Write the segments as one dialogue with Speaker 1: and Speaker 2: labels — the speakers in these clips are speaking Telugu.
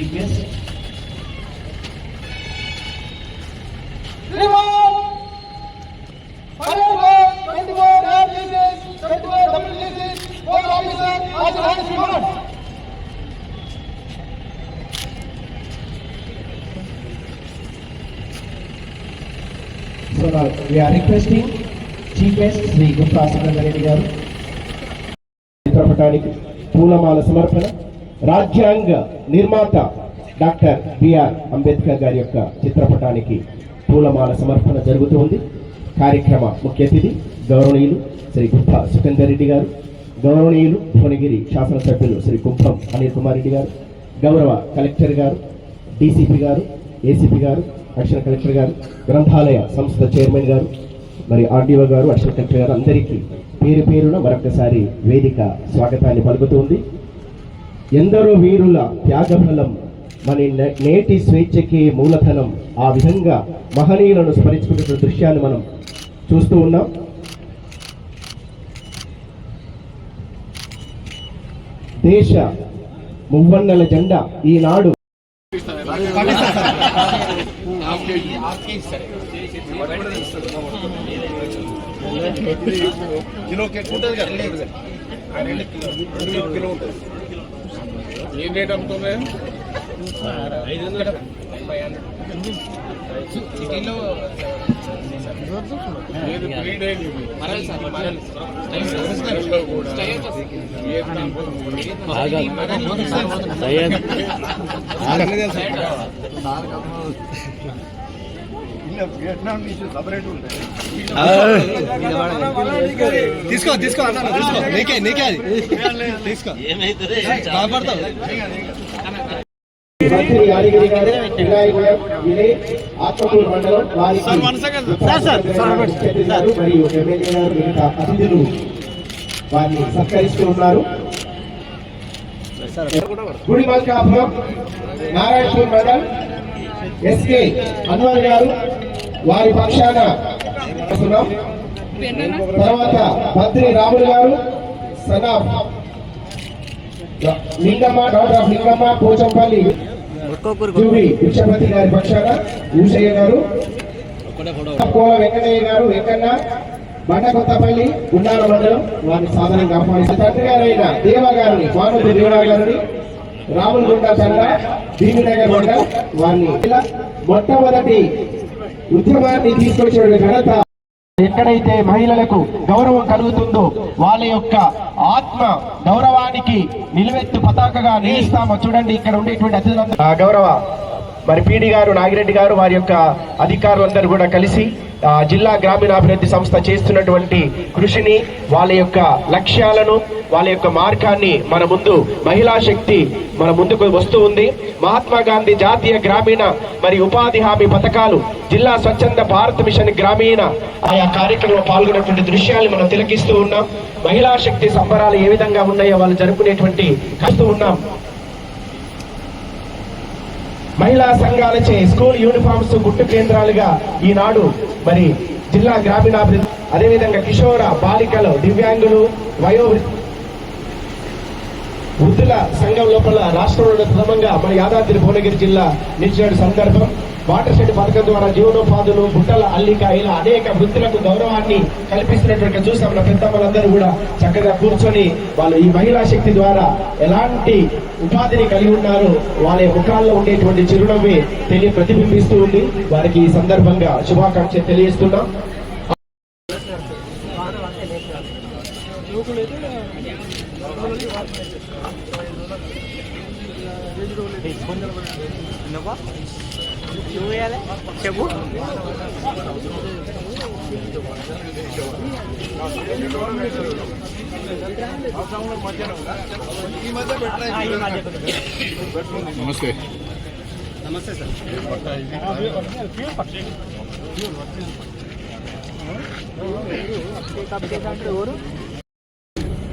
Speaker 1: chief guest So now we are requesting Chief Guest Shri Gupta Surender గారు చిత్రపటానికి పూలమాల సమర్పణ రాజ్యాంగ నిర్మాత డాక్టర్ బిఆర్ అంబేద్కర్ గారి యొక్క చిత్రపటానికి పూలమాల సమర్పణ జరుగుతుంది కార్యక్రమ ముఖ్య అతిథి గౌరవనీయులు శ్రీ గుప్తా సుఖేందర్ రెడ్డి గారు గౌరవనీయులు భువనగిరి శాసనసభ్యులు శ్రీ కుంభం అనిల్ కుమార్ రెడ్డి గారు గౌరవ కలెక్టర్ గారు డీసీపీ గారు ఏసీపీ గారు అడిషనల్ కలెక్టర్ గారు గ్రంథాలయ సంస్థ చైర్మన్ గారు మరి ఆర్డీఓ గారు అడిషనల్ కలెక్టర్ గారు అందరికీ పేరు పేరున మరొకసారి వేదిక స్వాగతాన్ని పలుకుతుంది ఎందరో వీరుల త్యాగఫలం మన నే- నేటి స్వేచ్ఛకి మూలధనం ఆ విధంగా మహనీయులను స్మరించుకుంటున్న దృశ్యాన్ని మనం చూస్తూ ఉన్నాం దేశ మువ్వన్నెల జెండా ఈనాడు
Speaker 2: కిలో ఉంటుంది ఏం రేట్ అమ్ముతుంది ఐదు
Speaker 3: తీసుకో తీసుకో అన్న తీసుకో. నీకే నీకే అది. తీసుకో. బాగుపడతావు
Speaker 1: మంత్రి యాదగిరి గారు పిల్లాయి గారు వినయ్ ఆత్మకూరు మండలం వారికి
Speaker 3: సార్, సార్, సార్,
Speaker 1: ముఖ్య గారు మరియు ఎమ్మెల్యే గారు మిగతా అతిథులు వారిని సత్కరిస్తూ ఉన్నారు. గుడిమల్కాపురం నారాయణపూర్ మండల్ ఎస్కే అన్వర్ గారు వారి పక్షాన తర్వాత మంత్రి రాములు గారు son of Lingamma doctor of Lingamma Pochampalli Juri Vikshapati గారి పక్షాన ఊషయ్య గారు కోల వెంకటయ్య గారు వెంకన్న బండ కొత్తపల్లి గుండాల మండలం వారిని సాధనంగా ఆహ్వానిస్తారు తండ్రి గారైన దేవ గారిని మానుతి దేవరావు గారిని రాములగుండ తండ భీమినగర్ మండలం వారిని ఇలా మొట్టమొదటి ఉద్యమాన్ని తీసుకొచ్చిన ఘనత ఎక్కడైతే మహిళలకు గౌరవం కలుగుతుందో వాళ్ళ యొక్క ఆత్మ గౌరవానికి నిలువెత్తు పతాకగా నిలుస్తామో చూడండి ఇక్కడ ఉండేటువంటి అతిథులందరూ. గౌరవ మరి పీడి గారు నాగిరెడ్డి గారు వారి యొక్క అధికారులందరూ కూడా కలిసి జిల్లా గ్రామీణాభివృద్ధి సంస్థ చేస్తున్నటువంటి కృషిని వాళ్ళ యొక్క లక్ష్యాలను వాళ్ళ యొక్క మార్గాన్ని మన ముందు మహిళా శక్తి మన ముందుకు వస్తూ ఉంది. మహాత్మా గాంధీ జాతీయ గ్రామీణ మరి ఉపాధి హామీ పథకాలు జిల్లా స్వచ్ఛంద భారత్ మిషన్ గ్రామీణ ఆయా కార్యక్రమంలో పాల్గొన్నటువంటి దృశ్యాన్ని మనం తిలకిస్తూ ఉన్నాం. మహిళా శక్తి సంబరాలు ఏ విధంగా ఉన్నాయో వాళ్ళు జరుపుకునేటువంటి కలుస్తూ ఉన్నాం. మహిళా సంఘాలచే స్కూల్ యూనిఫామ్స్ గుట్టు కేంద్రాలుగా ఈనాడు మరి జిల్లా గ్రామీణాభివృద్ధి అదేవిధంగా కిషోర బాలికలు దివ్యాంగులు వయో వృద్ధుల సంఘం లోపల రాష్ట్రంలో ప్రథమంగా మన యాదాద్రి భువనగిరి జిల్లా నిలిచిన సందర్భం. వాటర్ షెడ్ పథకం ద్వారా జీవనోపాధులు బుట్టల అల్లిక ఇలా అనేక వృత్తులకు గౌరవాన్ని కల్పిస్తున్నటువంటి చూసాం మన పెద్దమ్మలందరూ కూడా చక్కగా కూర్చొని వాళ్ళు ఈ మహిళా శక్తి ద్వారా ఎలాంటి ఉపాధిని కలిగి ఉన్నారు వాళ్ళ ముఖాల్లో ఉండేటువంటి చిరునవ్వే తెలియ ప్రతిబింబిస్తూ ఉంది. వారికి ఈ సందర్భంగా శుభాకాంక్ష తెలియజేస్తున్నాం.
Speaker 3: చెప్పు
Speaker 2: నమస్తే.
Speaker 3: నమస్తే సార్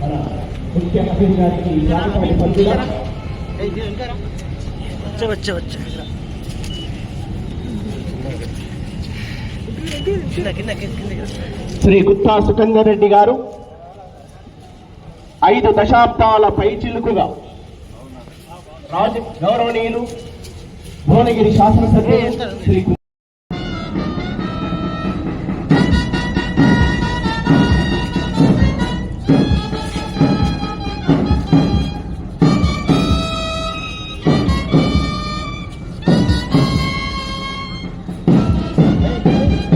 Speaker 1: మన ముఖ్య అతిథి గారికి
Speaker 3: వచ్చే వచ్చే వచ్చే.
Speaker 1: శ్రీ గుత్తా సుఖేందర్ గారు ఐదు దశాబ్దాల పైచిలుకుగా రాజ గౌరవనీయులు భువనగిరి శాసనసభ్యులు శ్రీ